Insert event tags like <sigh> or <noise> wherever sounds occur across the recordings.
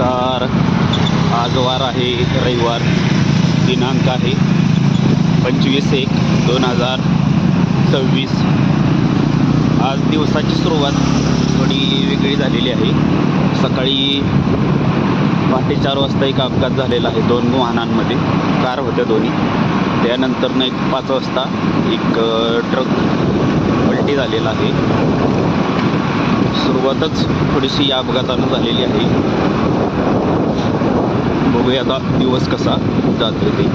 नमस्कार. आज वार आहे रविवार दिनांक आहे पंचवीस एक दोन हजार सव्वीस. आज दिवसाची सुरुवात थोडी वेगळी झालेली आहे. सकाळी पहाटे चार वाजता एक अपघात झालेला आहे दोन वाहनांमध्ये. कार होत्या दोन्ही. त्यानंतरनं एक पाच वाजता एक ट्रक पलटी झालेला आहे. सुरुवातच थोडीशी या अपघातानं झालेली आहे. बघूया आता दिवस कसा जातो ते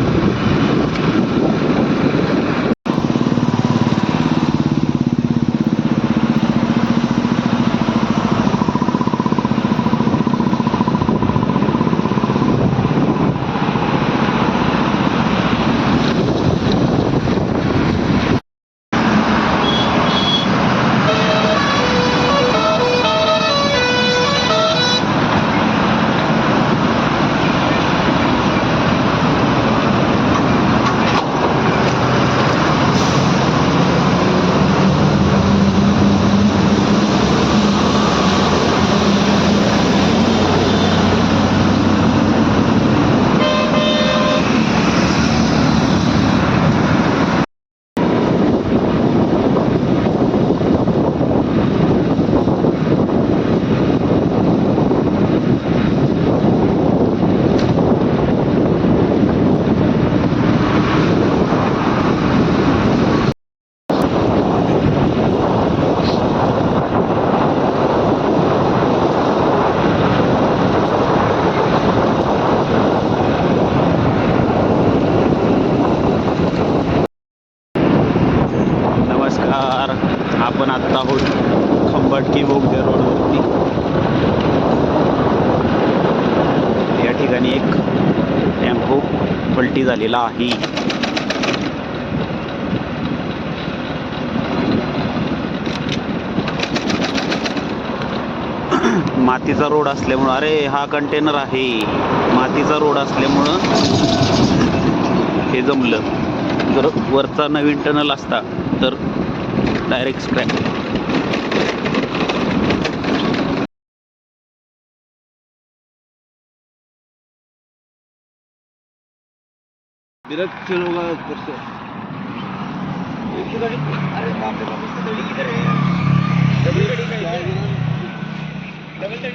नमस्कार आपण आत्ता आहोत खंबाटकी बोगद्या रोडवरती या ठिकाणी एक टेम्पो साठी झालेला आहे. <clears throat> मातीचा रोड असल्यामुळं अरे हा कंटेनर आहे. मातीचा रोड असल्यामुळं हे जमलं. जर वरचा नवीन टनल असता तर डायरेक्ट स्क्रॅप डायरेक्ट चलोगा ऊपर से अरे बाप रे बाप इसकी गाड़ी किधर है डबल का है डबल की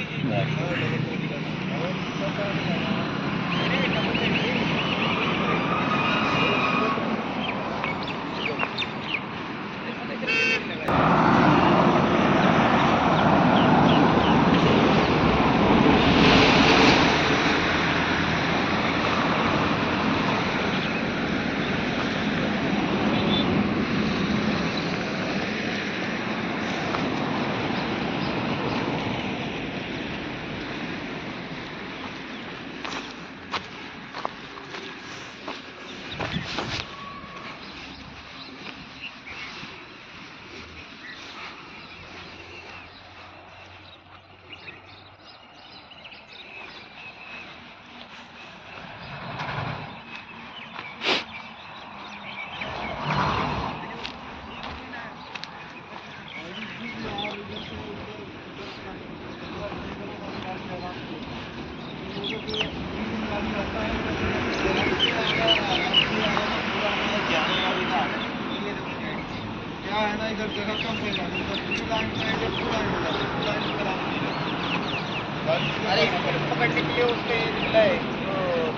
अरे पकडले की उसने निकला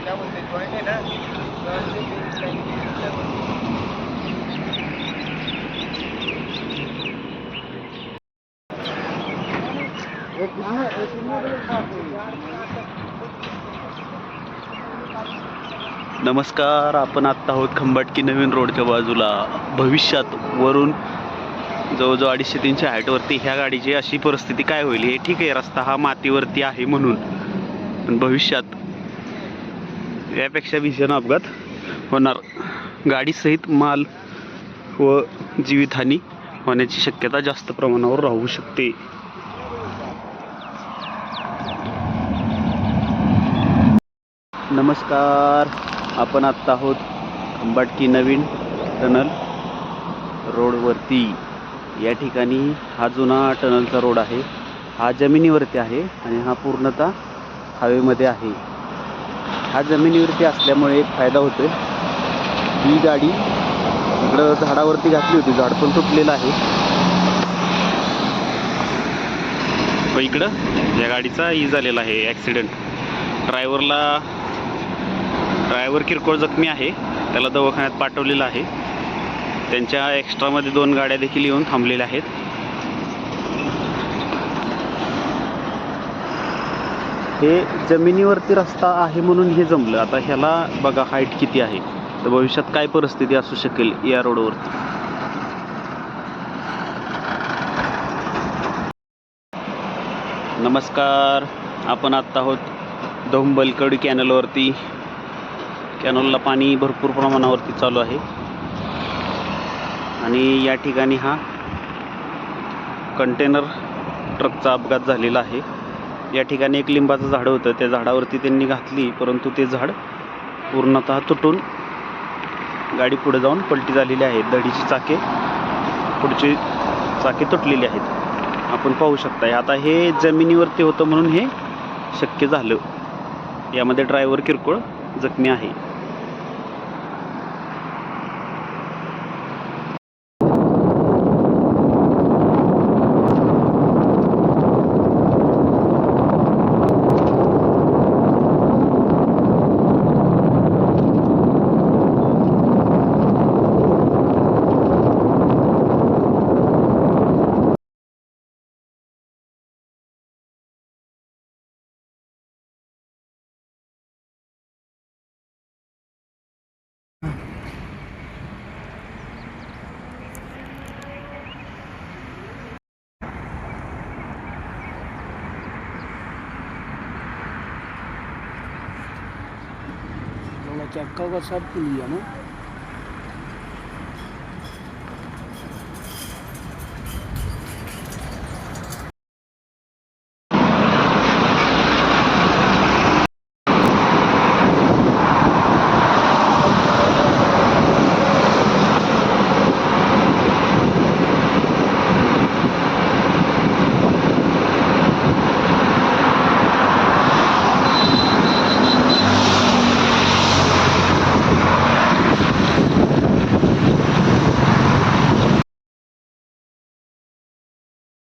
क्या बोलते आहे ना? नमस्कार आपण आत्ता आहोत खंबाटकी नवीन रोडच्या बाजूला. भविष्यात वरून जवळजवळ अडीचशे तीनशे हाईटवरती ह्या गाडीची अशी परिस्थिती काय होईल? हे ठीक आहे रस्ता हा मातीवरती आहे म्हणून. पण भविष्यात यापेक्षा भीषण अपघात होणार. गाडीसहित माल व जीवितहानी होण्याची शक्यता जास्त प्रमाणावर राहू शकते. नमस्कार. आपण आत्ता आहोत खंबाटकी नवीन टनल रोडवरती. या ठिकाणी हा जुना टनलचा रोड आहे. हा जमिनीवरती आहे आणि हा पूर्णतः हवेमध्ये आहे. हा जमिनीवरती असल्यामुळे एक फायदा होतोय. ही गाडी इकडं झाडावरती घातली होती. झाड पण तुटलेलं आहे. हो, इकडं या गाडीचा ई झालेला आहे ॲक्सिडेंट ड्रायव्हरला ड्रायव्हर किरकोळ जखमी आहे. त्याला दवाखान्यात पाठवलेलं आहे. त्यांच्या एक्स्ट्रामध्ये दोन गाड्या देखील येऊन थांबलेल्या आहेत. हे जमिनीवरती रस्ता आहे म्हणून हे जमलं. आता ह्याला बघा हाईट किती आहे. तर भविष्यात काय परिस्थिती असू शकेल या रोडवरती नमस्कार. आपण आत्ता आहोत दहुंबलकड कॅनलवरती कॅनलला पाणी भरपूर प्रमाणावरती चालू आहे. आणि या ठिकाणी हा कंटेनर ट्रकचा अपघात झालेला आहे. या ठिकाणी एक लिंबाचं झाड होतं. त्या झाडावरती त्यांनी घातली परंतु ते झाड पूर्णतः तुटून गाडी पुढे जाऊन पलटी झालेली आहे. दडीची चाके पुढची चाके तुटलेली आहेत. आपण पाहू शकता आता हे जमिनीवरती होतं म्हणून हे शक्य झालं. यामध्ये ड्रायव्हर किरकोळ जखमी आहे. चक्का का सब खुल गया ना